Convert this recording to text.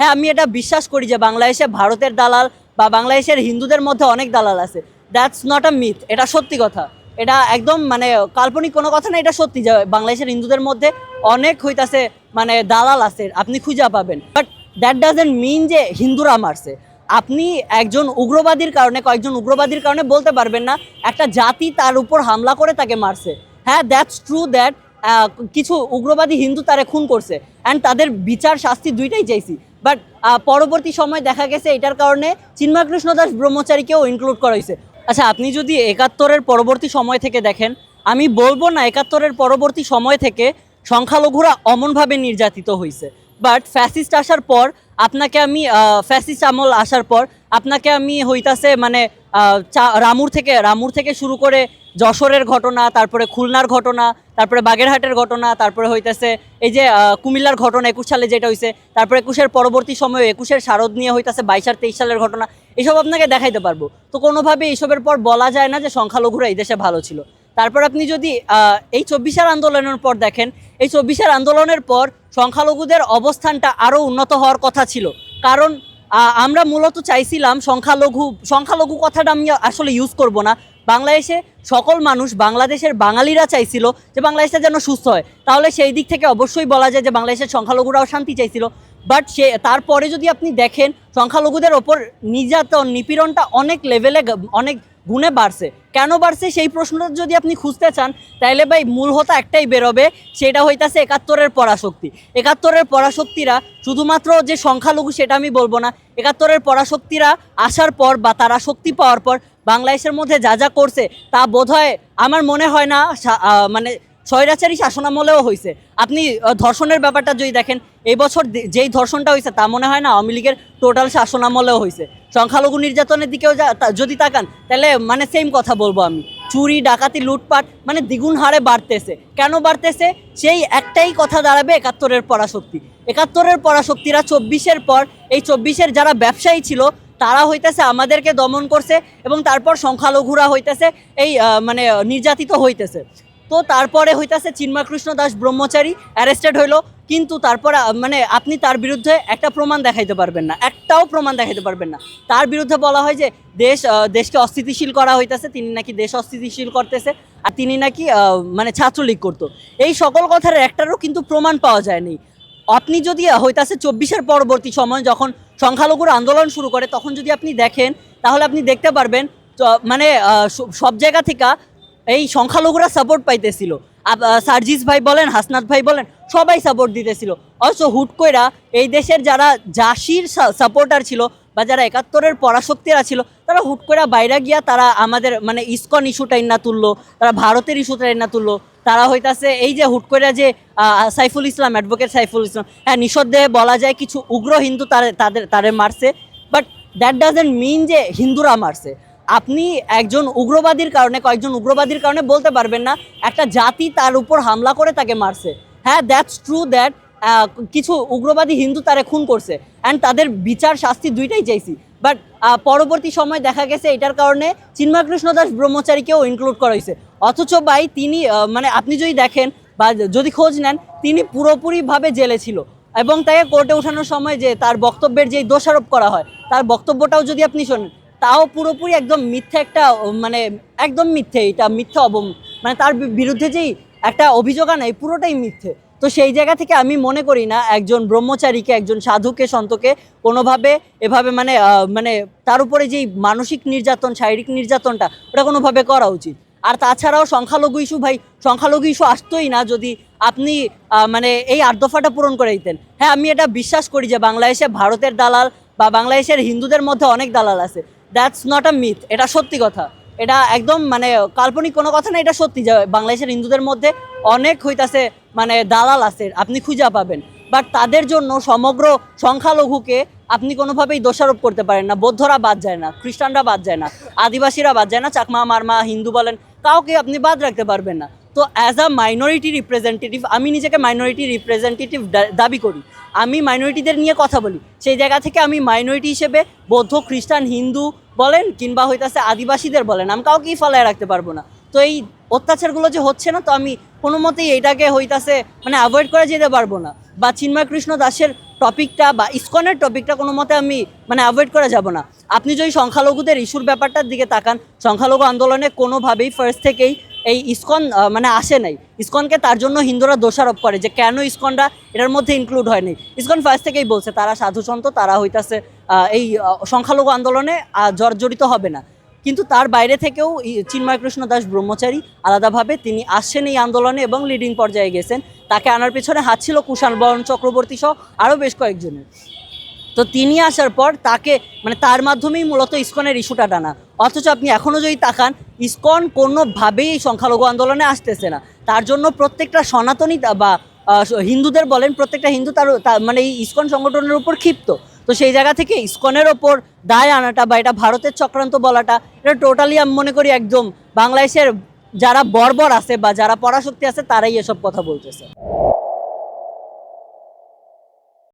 হ্যাঁ আমি এটা বিশ্বাস করি যে বাংলাদেশে ভারতের দালাল বা বাংলাদেশের হিন্দুদের মধ্যে অনেক দালাল আছে। দ্যাটস নট আ মিথ এটা সত্যি কথা। এটা একদম মানে কাল্পনিক কোনো কথা না, এটা সত্যি যে বাংলাদেশের হিন্দুদের মধ্যে অনেক হইতাছে মানে দালাল আছে, আপনি খুঁজে পাবেন। বাট দ্যাট ডাজেন্ট মিন যে হিন্দুরা মারছে। আপনি একজন উগ্রবাদীর কারণে, কয়েকজন উগ্রবাদীর কারণে বলতে পারবেন না, একটা জাতি তার উপর হামলা করে তাকে মারছে। হ্যাঁ দ্যাটস ট্রু দ্যাট কিছু উগ্রবাদী হিন্দু তারে খুন করছে। অ্যান্ড তাদের বিচার শাস্তি দুইটাই চাইছি। বাট পরবর্তী সময় দেখা গেছে এটার কারণে চিন্ময় কৃষ্ণ দাস ব্রহ্মচারীকেও ইনক্লুড করা হয়েছে। আচ্ছা আপনি যদি একাত্তরের পরবর্তী সময় থেকে দেখেন, আমি বলব না একাত্তরের পরবর্তী সময় থেকে সংখ্যালঘুরা অমনভাবে নির্যাতিত হয়েছে। বাট ফ্যাসিস্ট আসার পর, আপনাকে আমি ফ্যাসিস্ট আমল আসার পর, আপনাকে আমি হইতাছে মানে রামুর থেকে রামুর থেকে শুরু করে যশোরের ঘটনা, তারপরে খুলনার ঘটনা তারপরে বাগেরহাটের ঘটনা, তারপরে হইতেছে এই যে কুমিল্লার ঘটনা একুশ সালে যেটা হয়েছে তারপরে একুশের পরবর্তী সময়ে একুশের শারদ নিয়ে হইতেছে বাইশ আর তেইশ সালের ঘটনা, এসব আপনাকে দেখাইতে পারব। তো কোনোভাবে এইসবের পর বলা যায় না যে সংখ্যালঘুরা এই দেশে ভালো ছিল। তারপর আপনি যদি এই চব্বিশের আন্দোলনের পর দেখেন, এই চব্বিশের আন্দোলনের পর সংখ্যালঘুদের অবস্থানটা আরও উন্নত হওয়ার কথা ছিল। কারণ আমরা মূলত চাইছিলাম সংখ্যালঘু সংখ্যালঘু কথাটা আমি আসলে ইউজ করব না। বাংলাদেশে সকল মানুষ, বাংলাদেশের বাঙালিরা চাইছিল যে বাংলাদেশটা যেন সুস্থ হয়। তাহলে সেই দিক থেকে অবশ্যই বলা যায় যে বাংলাদেশের সংখ্যালঘুরাও শান্তি চাইছিল। বাট সে, তারপরে যদি আপনি দেখেন, সংখ্যালঘুদের ওপর নির্যাতন, নিপীড়নটা অনেক লেভেলে অনেক গুণে বাড়ছে। কেন বাড়ছে? সেই প্রশ্নটা যদি আপনি খুঁজতে চান তাহলে ভাই মূল হতা একটাই বেরোবে, সেটা হইতাছে একাত্তরের পরাশক্তি। একাত্তরের পরাশক্তিরা শুধুমাত্র যে সংখ্যালঘু সেটা আমি বলব না, একাত্তরের পরাশক্তিরা আসার পর বা তারা শক্তি পাওয়ার পর বাংলাদেশের মধ্যে যা যা করছে, তা বোধহয় আমার মনে হয় না মানে স্বৈরাচারী শাসনামলেও হয়েছে আপনি ধর্ষণের ব্যাপারটা যদি দেখেন, এই বছর যেই ধর্ষণটা হয়েছে তা মনে হয় না আওয়ামী লীগের টোটাল শাসনামলেও হয়েছে সংখ্যালঘু নির্যাতনের দিকেও যদি তাকান, তাহলে মানে সেম কথা বলব আমি। চুরি, ডাকাতি, লুটপাট মানে দ্বিগুণ হারে বাড়তেছে। কেন বাড়তেছে? সেই একটাই কথা দাঁড়াবে একাত্তরের পরাশক্তি। একাত্তরের পরাশক্তিরা চব্বিশের পর, এই চব্বিশের যারা ব্যবসায়ী ছিল, তারা হইতেছে আমাদেরকে দমন করছে এবং তারপর সংখ্যালঘুরা হইতেছে এই মানে নির্যাতিত হইতেছে। তো তারপরে হইতাছে চিন্ময় কৃষ্ণ দাস ব্রহ্মচারী অ্যারেস্টেড হইল। কিন্তু তারপরে মানে আপনি তার বিরুদ্ধে একটা প্রমাণ দেখাইতে পারবেন না, একটাও প্রমাণ দেখাইতে পারবেন না। তার বিরুদ্ধে বলা হয় যে, দেশ দেশকে অস্থিতিশীল করা হইতাছে, তিনি নাকি দেশ অস্থিতিশীল করতেছে, আর তিনি নাকি মানে ছাত্রলীগ করতো। এই সকল কথার একটারও কিন্তু প্রমাণ পাওয়া যায়নি। আপনি যদি হইতাছে চব্বিশের পরবর্তী সময় যখন সংখ্যালঘুর আন্দোলন শুরু করে, তখন যদি আপনি দেখেন, তাহলে আপনি দেখতে পারবেন মানে সব জায়গা থেকে এই সংখ্যালঘুরা সাপোর্ট পাইতেছিল। সার্জিস ভাই বলেন, হাসনাত ভাই বলেন, সবাই সাপোর্ট দিতেছিল। অথচ হুট কইরা এই দেশের যারা জাসির সাপোর্টার ছিল বা যারা একাত্তরের পরাশক্তিরা ছিল, তারা হুট করে বাইরে গিয়া তারা আমাদের মানে ইসকন ইস্যুটাই না তুললো, তারা ভারতের ইস্যুটাই না তুললো। তারা হইতাছে এই যে হুট করে যে সাইফুল ইসলাম অ্যাডভোকেট সাইফুল ইসলাম হ্যাঁ নিঃসন্দেহে বলা যায় কিছু উগ্র হিন্দু তাদের, তারে মারছে বাট দ্যাট ডাজেন্ট মিন যে হিন্দুরা মারছে। আপনি একজন উগ্রবাদীর কারণে, কয়েকজন উগ্রবাদীর কারণে বলতে পারবেন না, একটা জাতি তার উপর হামলা করে তাকে মারছে। হ্যাঁ দ্যাটস ট্রু দ্যাট কিছু উগ্রবাদী হিন্দু তারে খুন করছে। অ্যান্ড তাদের বিচার শাস্তি দুইটাই চাইছি। বাট পরবর্তী সময় দেখা গেছে এটার কারণে চিন্ময় কৃষ্ণ দাস ব্রহ্মচারীকেও ইনক্লুড করা হয়েছে। অথচ ভাই, তিনি মানে আপনি যদি দেখেন বা যদি খোঁজ নেন, তিনি পুরোপুরিভাবে জেলে ছিল। এবং তাকে কোর্টে ওঠানোর সময় যে তার বক্তব্যের যে দোষারোপ করা হয়, তার বক্তব্যটাও যদি আপনি শোনেন তাও পুরোপুরি একদম মিথ্যে একটা মানে একদম মিথ্যে, এটা মিথ্যা অবম মানে তার বিরুদ্ধে যেই একটা অভিযোগ আনাই পুরোটাই মিথ্যে। তো সেই জায়গা থেকে আমি মনে করি না, একজন ব্রহ্মচারীকে, একজন সাধুকে, সন্তকে কোনোভাবে এভাবে মানে মানে তার উপরে যেই মানসিক নির্যাতন, শারীরিক নির্যাতনটা, ওটা কোনোভাবে করা উচিত। আর তাছাড়াও সংখ্যালঘু ইস্যু, ভাই, সংখ্যালঘু ইস্যু আসতোই না যদি আপনি মানে এই আট দফাটা পূরণ করে দিতেন। হ্যাঁ আমি এটা বিশ্বাস করি যে বাংলাদেশে ভারতের দালাল বা বাংলাদেশের হিন্দুদের মধ্যে অনেক দালাল আছে। দ্যাটস নট আ মিথ এটা সত্যি কথা। এটা একদম মানে কাল্পনিক কোনো কথা না, এটা সত্যি যে বাংলাদেশের হিন্দুদের মধ্যে অনেক হইতাছে মানে দালাল আছে, আপনি খুঁজা পাবেন। বাট তাদের জন্য সমগ্র সংখ্যালঘুকে আপনি কোনোভাবেই দোষারোপ করতে পারেন না। বৌদ্ধরা বাদ যায় না, খ্রিস্টানরা বাদ যায় না, আদিবাসীরা বাদ যায় না, চাকমা, মারমা, হিন্দু বলেন, কাউকে আপনি বাদ রাখতে পারবেন না। তো অ্যাজ আ মাইনরিটি রিপ্রেজেন্টেটিভ আমি নিজেকে মাইনরিটি রিপ্রেজেন্টেটিভ দাবি করি। আমি মাইনরিটিদের নিয়ে কথা বলি। সেই জায়গা থেকে আমি মাইনরিটি হিসেবে বৌদ্ধ, খ্রিস্টান, হিন্দু বলেন কিংবা হইতাছে আদিবাসীদের বলেন, আমি কাউকেই ফলায় রাখতে পারব না। তো এই অত্যাচারগুলো যে হচ্ছে না, তো আমি কোনো মতেই এটাকে হইতাছে মানে অ্যাভয়েড করে যেতে পারব না। বা চিন্ময় কৃষ্ণ দাসের টপিকটা বা ইসকনের টপিকটা কোনো মতে আমি মানে অ্যাভয়েড করা যাব না। আপনি যদি সংখ্যালঘুদের ইস্যুর ব্যাপারটার দিকে তাকান, সংখ্যালঘু আন্দোলনে কোনোভাবেই ফার্স্ট থেকেই এই ইসকন মানে আসে নাই। ইসকনকে তার জন্য হিন্দুরা দোষারোপ করে যে কেন ইসকনরা এটার মধ্যে ইনক্লুড হয়নি ইসকন ফার্স্ট থেকেই বলছে, তারা সাধুসন্ত তারা হইতাছে এই সংখ্যালঘু আন্দোলনে জর্জরিত হবে না। কিন্তু তার বাইরে থেকেও চিন্ময় কৃষ্ণ দাস ব্রহ্মচারী আলাদাভাবে তিনি আসছেন এই আন্দোলনে এবং লিডিং পর্যায়ে গেছেন। তাকে আনার পেছনে হাত ছিল কুষাণ বরণ চক্রবর্তী সহ আরও বেশ কয়েকজনের। তো তিনি আসার পর তাকে মানে তার মাধ্যমেই মূলত ইস্কনের ইস্যুটা টানা। অথচ আপনি এখনও যদি তাকান, ইস্কন কোনোভাবেই এই সংখ্যালঘু আন্দোলনে আসতেছে না। তার জন্য প্রত্যেকটা সনাতনী বা হিন্দুদের বলেন, প্রত্যেকটা হিন্দু তার মানে এই ইসকন সংগঠনের উপর ক্ষিপ্ত। তো সেই জায়গা থেকে ইস্কনের ওপর দায় আনাটা বা এটা ভারতের চক্রান্ত বলাটা, এটা টোটালি আমি মনে করি একদম বাংলাদেশের যারা বর্বর আছে বা যারা পরাশক্তি আছে, তারাই এসব কথা বলতেছে।